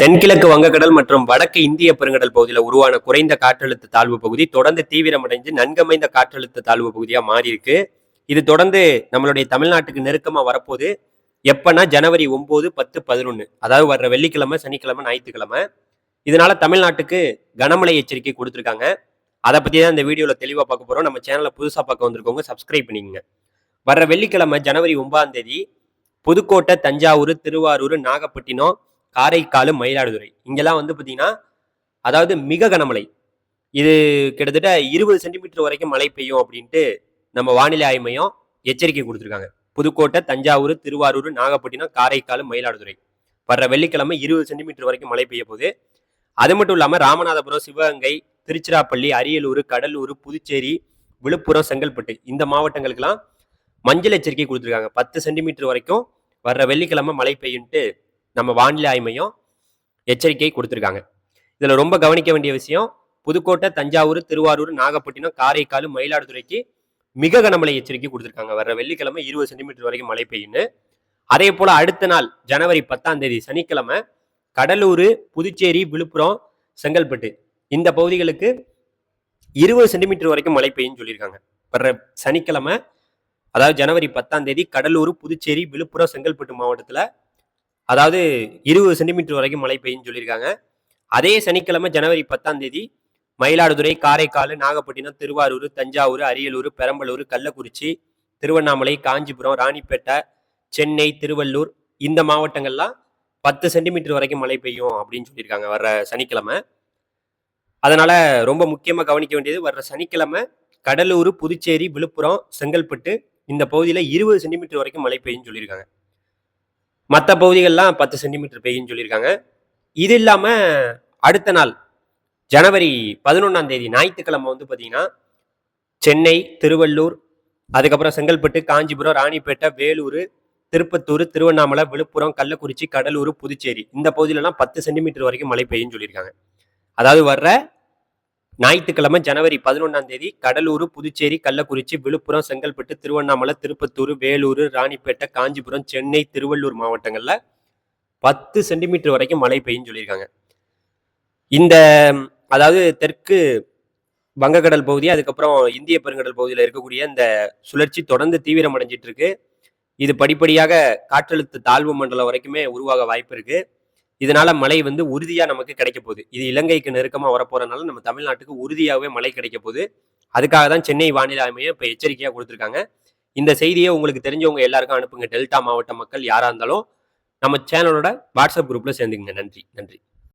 தென்கிழக்கு வங்கக்கடல் மற்றும் வடக்கு இந்திய பெருங்கடல் பகுதியில் உருவான குறைந்த காற்றழுத்த தாழ்வு பகுதி தொடர்ந்து தீவிரமடைஞ்சு நன்கமைந்த காற்றழுத்த தாழ்வு பகுதியாக மாறி இருக்கு இது தொடர்ந்து நம்மளுடைய தமிழ்நாட்டுக்கு நெருக்கமாக வரப்போகுது. எப்பன்னா ஜனவரி ஒம்பது பத்து பதினொன்று அதாவது வர்ற வெள்ளிக்கிழமை சனிக்கிழமை ஞாயிற்றுக்கிழமை. இதனால தமிழ்நாட்டுக்கு கனமழை எச்சரிக்கை கொடுத்துருக்காங்க. அதை பற்றி தான் இந்த வீடியோவில் தெளிவாக பார்க்க போகிறோம் நம்ம சேனலை புதுசாக பார்க்க வந்திருக்கவங்க சப்ஸ்கிரைப் பண்ணிக்கங்க. வர்ற வெள்ளிக்கிழமை ஜனவரி ஒன்பதாம் தேதி புதுக்கோட்டை தஞ்சாவூர் திருவாரூர் நாகப்பட்டினம் காரைக்கால் மயிலாடுதுறை. இங்கெல்லாம் வந்து பார்த்தீங்கன்னா அதாவது மிக கனமழை. இது கிட்டத்தட்ட இருபது சென்டிமீட்டர் வரைக்கும் மழை பெய்யும் அப்படின்ட்டு நம்ம வானிலை ஆய்வு மையம் எச்சரிக்கை கொடுத்துருக்காங்க. புதுக்கோட்டை தஞ்சாவூர் திருவாரூர் நாகப்பட்டினம் காரைக்கால் மயிலாடுதுறை. வர்ற வெள்ளிக்கிழமை இருபது சென்டிமீட்டர் வரைக்கும் மழை பெய்ய போகுது. அது மட்டும் இல்லாமல் ராமநாதபுரம் சிவகங்கை திருச்சிராப்பள்ளி அரியலூர் கடலூர் புதுச்சேரி விழுப்புரம் செங்கல்பட்டு இந்த மாவட்டங்களுக்கெல்லாம் மஞ்சள் எச்சரிக்கை கொடுத்துருக்காங்க. பத்து சென்டிமீட்டர் வரைக்கும் வர்ற வெள்ளிக்கிழமை மழை பெய்யுன்ட்டு நம்ம வானிலை ஆய்மையும் எச்சரிக்கை கொடுத்துருக்காங்க. இதில் ரொம்ப கவனிக்க வேண்டிய விஷயம் புதுக்கோட்டை தஞ்சாவூர் திருவாரூர் நாகப்பட்டினம் காரைக்கால் மயிலாடுதுறைக்கு மிக கனமழை எச்சரிக்கை கொடுத்துருக்காங்க. வர்ற வெள்ளிக்கிழமை இருபது சென்டிமீட்டர் வரைக்கும் மழை பெய்யும்னு. அதே போல் அடுத்த நாள் ஜனவரி பத்தாம் தேதி சனிக்கிழமை கடலூர் புதுச்சேரி விழுப்புரம் செங்கல்பட்டு இந்த பகுதிகளுக்கு இருபது சென்டிமீட்டர் வரைக்கும் மழை பெய்யும்னு சொல்லியிருக்காங்க. வர்ற சனிக்கிழமை அதாவது ஜனவரி பத்தாம் தேதி கடலூர் புதுச்சேரி விழுப்புரம் செங்கல்பட்டு மாவட்டத்தில் அதாவது இருபது சென்டிமீட்டர் வரைக்கும் மழை பெய்யும்னு சொல்லியிருக்காங்க. அதே சனிக்கிழமை ஜனவரி பத்தாம் தேதி மயிலாடுதுறை காரைக்கால் நாகப்பட்டினம் திருவாரூர் தஞ்சாவூர் அரியலூர் பெரம்பலூர் கள்ளக்குறிச்சி திருவண்ணாமலை காஞ்சிபுரம் ராணிப்பேட்டை சென்னை திருவள்ளூர் இந்த மாவட்டங்கள்லாம் பத்து சென்டிமீட்டர் வரைக்கும் மழை பெய்யும் அப்படின்னு சொல்லியிருக்காங்க வர்ற சனிக்கிழமை. அதனால் ரொம்ப முக்கியமாக கவனிக்க வேண்டியது வர்ற சனிக்கிழமை கடலூர் புதுச்சேரி விழுப்புரம் செங்கல்பட்டு இந்த பகுதியில் இருபது சென்டிமீட்டர் வரைக்கும் மழை பெய்யும்னு சொல்லியிருக்காங்க. மற்ற பகுதிகள்லாம் பத்து சென்டிமீட்டர் பெய்யும்னு சொல்லியிருக்காங்க. இது இல்லாமல் அடுத்த நாள் ஜனவரி பதினொன்றாம் தேதி ஞாயிற்றுக்கிழமை வந்து பார்த்தீங்கன்னா சென்னை திருவள்ளூர் அதுக்கப்புறம் செங்கல்பட்டு காஞ்சிபுரம் ராணிப்பேட்டை வேலூர் திருப்பத்தூர் திருவண்ணாமலை விழுப்புரம் கள்ளக்குறிச்சி கடலூர் புதுச்சேரி இந்த பகுதியிலலாம் பத்து சென்டிமீட்டர் வரைக்கும் மழை பெய்யும்னு சொல்லியிருக்காங்க. அதாவது வர்ற ஞாயிற்றுக்கிழமை ஜனவரி பதினொன்றாம் தேதி கடலூர் புதுச்சேரி கள்ளக்குறிச்சி விழுப்புரம் செங்கல்பட்டு திருவண்ணாமலை திருப்பத்தூர் வேலூர் ராணிப்பேட்டை காஞ்சிபுரம் சென்னை திருவள்ளூர் மாவட்டங்களில் பத்து சென்டிமீட்டர் வரைக்கும் மழை பெய்யும் சொல்லியிருக்காங்க. இந்த அதாவது தெற்கு வங்கக்கடல் பகுதி அதுக்கப்புறம் இந்திய பெருங்கடல் பகுதியில் இருக்கக்கூடிய இந்த சுழற்சி தொடர்ந்து தீவிரமடைஞ்சிட்டு இருக்கு. இது படிப்படியாக காற்றழுத்த தாழ்வு மண்டலம் வரைக்குமே உருவாக வாய்ப்பு இருக்குது இதனால மழை வந்து உறுதியா நமக்கு கிடைக்க போகுது. இது இலங்கைக்கு நெருக்கமா வரப்போறதுனால நம்ம தமிழ்நாட்டுக்கு உறுதியாகவே மழை கிடைக்க போகுது. அதுக்காக தான் சென்னை வானிலை ஆய்வு இப்போ எச்சரிக்கையாக கொடுத்துருக்காங்க. இந்த செய்தியை உங்களுக்கு தெரிஞ்சவங்க எல்லாருக்கும் அனுப்புங்க. டெல்டா மாவட்ட மக்கள் யாரா இருந்தாலும் நம்ம சேனலோட வாட்ஸ்அப் குரூப்ல சேர்ந்துக்குங்க. நன்றி. நன்றி.